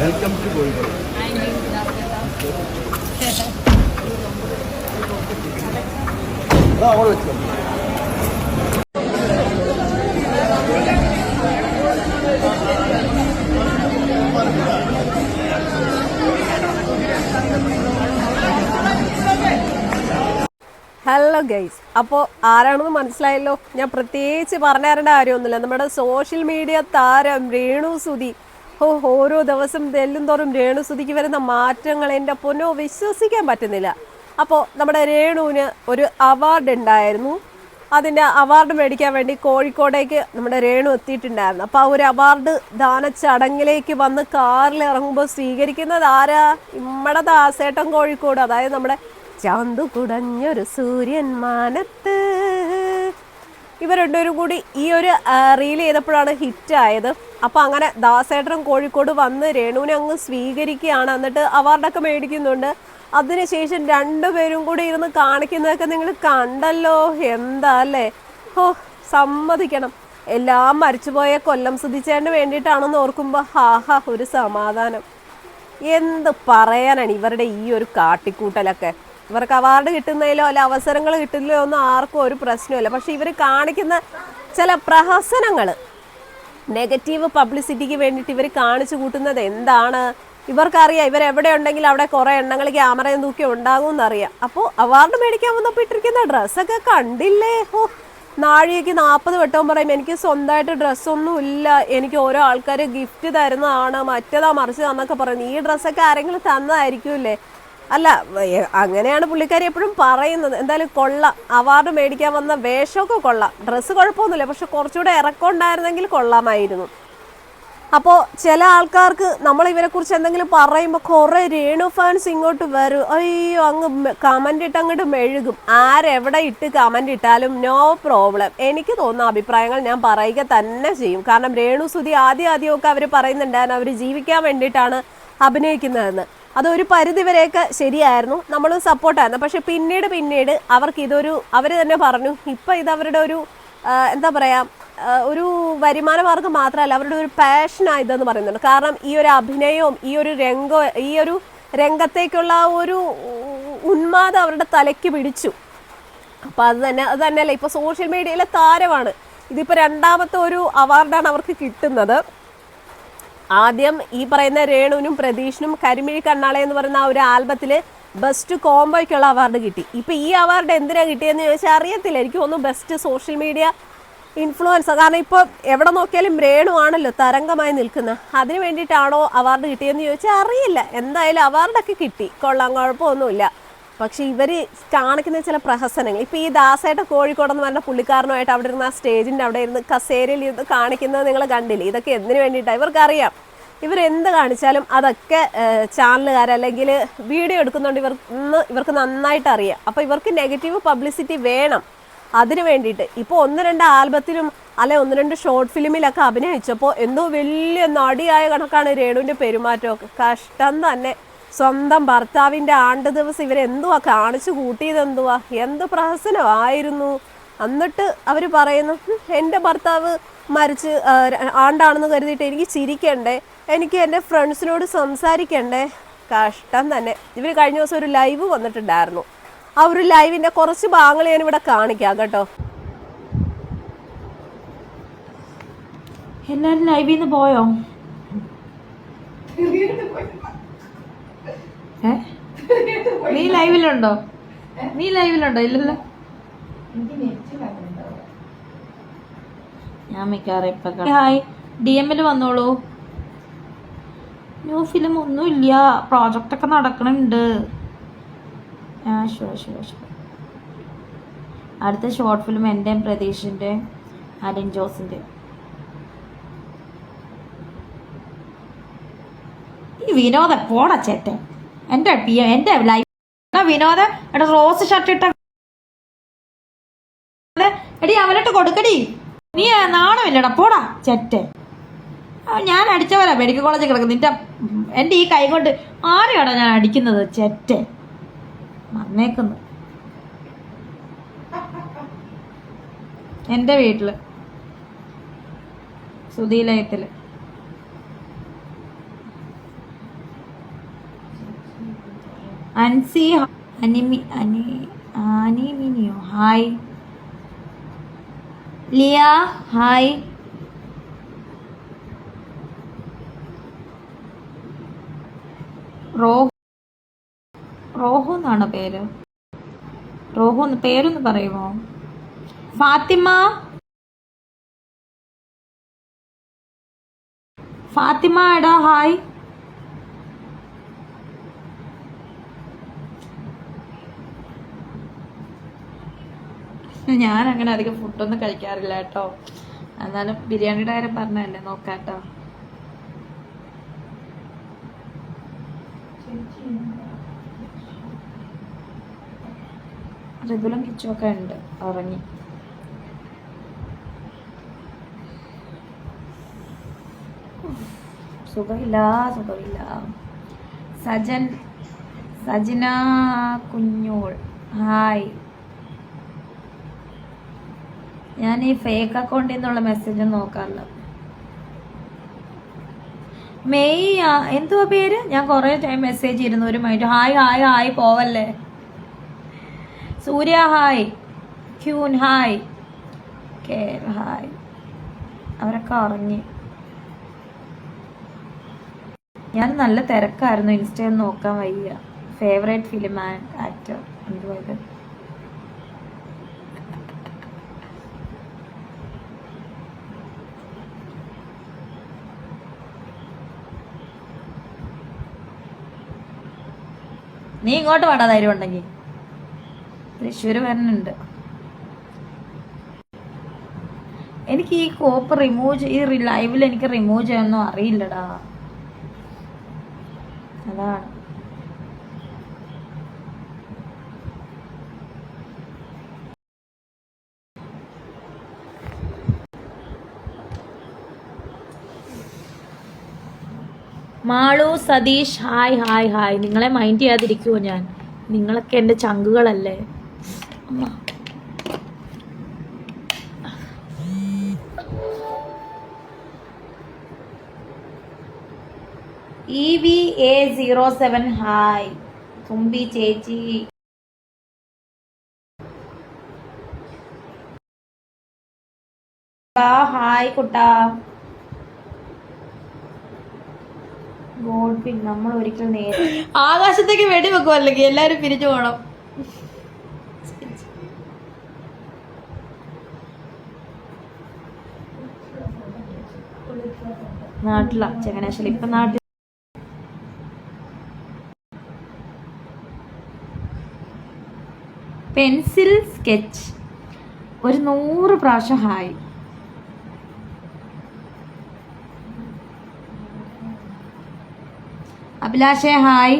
Welcome to Kozhikode അവിടെ hello guys അപ്പോൾ ആരാണെന്ന് മനസ്സിലായല്ലോ? ഞാൻ പ്രത്യേകിച്ച് പറഞ്ഞു തരേണ്ട കാര്യമൊന്നുമില്ല. നമ്മുടെ സോഷ്യൽ മീഡിയ താരം രേണു സുധി. ഓ ഓരോ ദിവസം തെല്ലും തോറും രേണു സുധിക്ക് വരുന്ന മാറ്റങ്ങൾ എന്റെ പൊന്നോ വിശ്വസിക്കാൻ പറ്റുന്നില്ല. അപ്പോൾ നമ്മുടെ രേണുവിന് ഒരു അവാർഡ് ഉണ്ടായിരുന്നു. അതിന്റെ അവാർഡ് മേടിക്കാൻ വേണ്ടി കോഴിക്കോടേക്ക് നമ്മുടെ രേണു എത്തിയിട്ടുണ്ടായിരുന്നു. അപ്പോൾ ആ ഒരു അവാർഡ് ദാന ചടങ്ങിലേക്ക് വന്ന് കാറിൽ ഇറങ്ങുമ്പോൾ സ്വീകരിക്കുന്നത് ആരാ? നമ്മുടെ ദാസേട്ടൻ കോഴിക്കോട്. അതായത് നമ്മുടെ ചാന്തു കുടഞ്ഞൊരു സൂര്യൻ മാനത്ത്. ഇവർ രണ്ടുപേരും കൂടി ഈ ഒരു റീൽ ചെയ്തപ്പോഴാണ് ഹിറ്റ് ആയത്. അപ്പോൾ അങ്ങനെ ദാസേട്ടനും കോഴിക്കോട് വന്ന് രേണുവിനെ അങ്ങ് സ്വീകരിക്കുകയാണ്. എന്നിട്ട് അവാർഡൊക്കെ മേടിക്കുന്നുണ്ട്. അതിനുശേഷം രണ്ടുപേരും കൂടി ഇരുന്ന് കാണിക്കുന്നതൊക്കെ നിങ്ങൾ കണ്ടല്ലോ. എന്താ അല്ലേ? ഓ സമ്മതിക്കണം. എല്ലാം മരിച്ചുപോയ കൊല്ലം സുധിച്ചേന് വേണ്ടിയിട്ടാണെന്ന് ഓർക്കുമ്പോൾ ഹാഹാ ഒരു സമാധാനം. എന്ത് പറയാനാണ് ഇവരുടെ ഈ ഒരു കാട്ടിക്കൂട്ടലൊക്കെ? ഇവർക്ക് അവാർഡ് കിട്ടുന്നതിലോ അല്ല അവസരങ്ങൾ കിട്ടുന്നതിലോ ഒന്നും ആർക്കും ഒരു പ്രശ്നമില്ല പക്ഷെ ഇവർ കാണിക്കുന്ന ചില പ്രഹസനങ്ങൾ നെഗറ്റീവ് പബ്ലിസിറ്റിക്ക് വേണ്ടിയിട്ട് ഇവർ കാണിച്ചു കൂട്ടുന്നത് എന്താണ്? ഇവർക്കറിയാം ഇവരെവിടെ ഉണ്ടെങ്കിൽ അവിടെ കുറേ എണ്ണങ്ങൾ ക്യാമറയും തൂക്കി ഉണ്ടാകും എന്നറിയാം. അപ്പോൾ അവാർഡ് മേടിക്കാൻ വന്നപ്പോൾ ഇട്ടിരിക്കുന്ന ഡ്രസ്സൊക്കെ കണ്ടില്ലേ? ഓ നാഴികയ്ക്ക് നാൽപ്പത് വട്ടവും പറയും എനിക്ക് സ്വന്തമായിട്ട് ഡ്രസ്സൊന്നും ഇല്ല എനിക്ക് ഓരോ ആൾക്കാർ ഗിഫ്റ്റ് തരുന്നതാണ്. മറ്റേതാ മറിച്ചതാന്നൊക്കെ പറയുന്നത് ഈ ഡ്രസ്സൊക്കെ ആരെങ്കിലും തന്നതായിരിക്കുമല്ലേ അല്ല അങ്ങനെയാണ് പുള്ളിക്കാരി എപ്പോഴും പറയുന്നത്. എന്തായാലും കൊള്ളാം. അവാർഡ് മേടിക്കാൻ വന്ന വേഷമൊക്കെ കൊള്ളാം. ഡ്രസ്സ് കുഴപ്പമൊന്നുമില്ല. പക്ഷെ കുറച്ചുകൂടെ ഇറക്കമുണ്ടായിരുന്നെങ്കിൽ കൊള്ളാമായിരുന്നു. അപ്പോൾ ചില ആൾക്കാർക്ക് നമ്മൾ ഇവരെ കുറിച്ച് എന്തെങ്കിലും പറയുമ്പോൾ കുറേ രേണു ഫാൻസ് ഇങ്ങോട്ട് വരും. അയ്യോ അങ്ങ് കമന്റ് ഇട്ട് അങ്ങോട്ട് മെഴുകും. ആരെവിടെ ഇട്ട് കമന്റ് ഇട്ടാലും നോ പ്രോബ്ലം എനിക്ക് തോന്നുന്ന അഭിപ്രായങ്ങൾ ഞാൻ പറയുക തന്നെ ചെയ്യും. കാരണം രേണു സുതി ആദ്യം ആദ്യമൊക്കെ അവർ പറയുന്നുണ്ടായിരുന്നു. അവർ ജീവിക്കാൻ വേണ്ടിയിട്ടാണ് അഭിനയിക്കുന്നതെന്ന്. അതൊരു പരിധി വരെയൊക്കെ ശരിയായിരുന്നു. നമ്മൾ സപ്പോർട്ടായിരുന്നു. പക്ഷെ പിന്നീട് പിന്നീട് അവർക്ക് ഇതൊരു അവർ തന്നെ പറഞ്ഞു ഇപ്പം ഇത് അവരുടെ ഒരു എന്താ പറയുക ഒരു വരുമാന മാർഗം മാത്രമല്ല അവരുടെ ഒരു പാഷനാണ് ഇതെന്ന് പറയുന്നുണ്ട്. കാരണം ഈ ഒരു അഭിനയവും ഈ ഒരു രംഗവും ഈ ഒരു രംഗത്തേക്കുള്ള ഒരു ഉന്മാദം അവരുടെ തലയ്ക്ക് പിടിച്ചു. അപ്പം അത് തന്നെ അത് തന്നെയല്ല ഇപ്പോൾ സോഷ്യൽ മീഡിയയിലെ താരമാണ്. ഇതിപ്പോൾ രണ്ടാമത്തെ ഒരു അവാർഡാണ് അവർക്ക് കിട്ടുന്നത്. ആദ്യം ഈ പറയുന്ന രേണുവിനും പ്രതീഷിനും കരിമിഴി കണ്ണാളെ എന്ന് പറയുന്ന ആ ഒരു ആൽബത്തിൽ ബെസ്റ്റ് കോംബോയ്ക്കുള്ള അവാർഡ് കിട്ടി. ഇപ്പൊ ഈ അവാർഡ് എന്തിനാ കിട്ടിയെന്ന് ചോദിച്ചാൽ അറിയത്തില്ല. എനിക്ക് തോന്നുന്നു ബെസ്റ്റ് സോഷ്യൽ മീഡിയ ഇൻഫ്ലുവൻസർ കാരണം ഇപ്പോൾ എവിടെ നോക്കിയാലും രേണു ആണല്ലോ തരംഗമായി നിൽക്കുന്നത് അതിന് വേണ്ടിയിട്ടാണോ അവാർഡ് കിട്ടിയെന്ന് ചോദിച്ചാൽ അറിയില്ല. എന്തായാലും അവാർഡൊക്കെ കിട്ടി. കൊള്ളാം കുഴപ്പമൊന്നുമില്ല. പക്ഷെ ഇവർ കാണിക്കുന്ന ചില പ്രഹസനങ്ങൾ. ഇപ്പോൾ ഈ ദാസേട്ട കോഴിക്കോടെന്ന് പറഞ്ഞ പുള്ളിക്കാരനുമായിട്ട് അവിടെ ഇരുന്ന് ആ അവിടെ ഇരുന്ന് കസേരയിൽ ഇരുന്ന് കാണിക്കുന്നത് നിങ്ങൾ കണ്ടില്ലേ? ഇതൊക്കെ എന്തിനു വേണ്ടിയിട്ടാണ് ഇവർക്കറിയാം. ഇവരെന്ത് കാണിച്ചാലും അതൊക്കെ ചാനലുകാർ അല്ലെങ്കിൽ വീഡിയോ എടുക്കുന്നുണ്ട് ഇവർ ഇവർക്ക് നന്നായിട്ട് അറിയാം. അപ്പോൾ ഇവർക്ക് നെഗറ്റീവ് പബ്ലിസിറ്റി വേണം. അതിനു വേണ്ടിയിട്ട്. ഇപ്പോൾ ഒന്ന് രണ്ട് ആൽബത്തിലും അല്ലെ ഒന്ന് രണ്ട് ഷോർട്ട് ഫിലിമിലൊക്കെ അഭിനയിച്ചപ്പോൾ എന്തോ വലിയ നടിയായ കണക്കാണ് രേണുവിന്റെ പെരുമാറ്റമൊക്കെ. കഷ്ടം തന്നെ. സ്വന്തം ഭർത്താവിന്റെ ആണ്ട് ദിവസം ഇവരെന്തുവാ കാണിച്ചു കൂട്ടിയതെന്തുവാ എന്ത് പ്രഹസനമായിരുന്നു? എന്നിട്ട് അവർ പറയുന്നു "ഹും, എന്റെ ഭർത്താവ് മരിച്ച് ആണ്ടാണെന്ന് കരുതിയിട്ട് എനിക്ക് ചിരിക്കണ്ടേ? എനിക്ക് എന്റെ ഫ്രണ്ട്സിനോട് സംസാരിക്കണ്ടേ? കഷ്ടം തന്നെ. ഇവർ കഴിഞ്ഞ ദിവസം ഒരു ലൈവ് വന്നിട്ടുണ്ടായിരുന്നു. ആ ഒരു ലൈവിന്റെ കുറച്ച് ഭാഗങ്ങൾ ഞാൻ ഇവിടെ കാണിക്കാം കേട്ടോ. എല്ലാരും ലൈവിൽ നിന്ന് പോയോ? നീ ലൈവിലുണ്ടോ? നീ ലൈവിലുണ്ടോ? ഇല്ലല്ലോ. ഞാൻ മിക്കവാറും ഇപ്പൊ ഹായ് ഡി എമ്മിൽ വന്നോളൂ. ന്യൂ ഫിലിം ഒന്നുമില്ല. പ്രോജക്റ്റ് ഒക്കെ നടക്കണുണ്ട്. ആ ഷുവർ ഷുവർ അടുത്ത ഷോർട്ട് ഫിലിം എന്റെയും പ്രതീഷിന്റെ അലിൻ ജോസിന്റെ ഈ വിനോദ പോടാ ചേട്ടൻ. എന്റെ പി എന്റെ ലൈഫ് വിനോദ. എടാ റോസ് ഷർട്ട് ഇട്ട എടി അവനിട്ട് കൊടുക്കടി. നീ നാണമില്ലടാ പോടാ ചെറ്റ. ഞാൻ അടിച്ച പോലെ മെഡിക്കൽ കോളേജിൽ കിടക്കുന്നു നിന്റെ എന്റെ ഈ കൈ കൊണ്ട് ആരെയാണോ ഞാൻ അടിക്കുന്നത് ചെറ്റ? വന്നേക്കുന്നു. എന്റെ വീട്ടിൽ സുധീലയത്തിൽ അൻസി അനിമി അനി അനിമിനിയോ? ഹായ്. ലിയ ഹായ്. റോ റോഹു എന്നാണ് പേര്? റോഹു പേരൊന്ന് പറയുമോ? ഫാത്തിമ. ഫാത്തിമ എടാ ഹായ്. ഞാൻ അങ്ങനെ അധികം ഫുഡൊന്നും കഴിക്കാറില്ല കേട്ടോ. എന്നാലും ബിരിയാണിയുടെ കാര്യം പറഞ്ഞല്ലേ നോക്കാട്ടോ. റെഗുലം കിച്ചുമൊക്കെ ഉണ്ട് ഉറങ്ങി. സുഖമില്ല സുഖമില്ല. സജൻ സജന കുഞ്ഞോൾ ഹായ്. ഞാൻ ഈ ഫേക്ക് അക്കൗണ്ടിൽ നിന്നുള്ള മെസ്സേജ് നോക്കാറില്ല മെയ് എന്തുവാ പേര്? ഞാൻ കുറേ ടൈം മെസ്സേജ് ഇരുന്നു ഒരു മൈൻഡ് ഹായ് ഹായ് ഹായ് പോവല്ലേ? Surya hi. Queen hi. കേർ hi. അവരൊക്കെ ഉറങ്ങി. ഞാൻ നല്ല തിരക്കായിരുന്നു ഇൻസ്റ്റയിൽ നോക്കാൻ വയ്യ. ഫേവറേറ്റ് ഫിലിം ആക്ടർ എന്തുവാ നീ ഇങ്ങോട്ട് വേണ്ട ധൈര്യം ഉണ്ടെങ്കിൽ തൃശ്ശൂർ വരുന്നുണ്ട് എനിക്ക് ഈ കോപ്പ് റിമൂവ് ഈ ലൈവിൽ എനിക്ക് റിമൂവ് ചെയ്യാനൊന്നും അറിയില്ലടാ. അതാണ്. Malu Satheesh hi hi hi. നിങ്ങളെ മൈൻഡ് ചെയ്യാതിരിക്കുമോ ഞാൻ? നിങ്ങളൊക്കെ എന്റെ ചങ്കുകളല്ലേ? അമ്മ. E V A zero seven hi Thumbi ചേച്ചി. ഹായ് കുട്ടാ. നമ്മൾ ഒരിക്കൽ നേരെ ആകാശത്തേക്ക് വെടി വെക്കും അല്ലെങ്കിൽ എല്ലാരും പിരിച്ചു പോണം. നാട്ടിലാ ചങ്ങനാശ്ശേരി. ഇപ്പൊ നാട്ടിൽ പെൻസിൽ സ്കെച്ച്. ഒരു നൂറ് പ്രാവശ്യം ഹായ്. അഭിലാഷേ ഹായ്.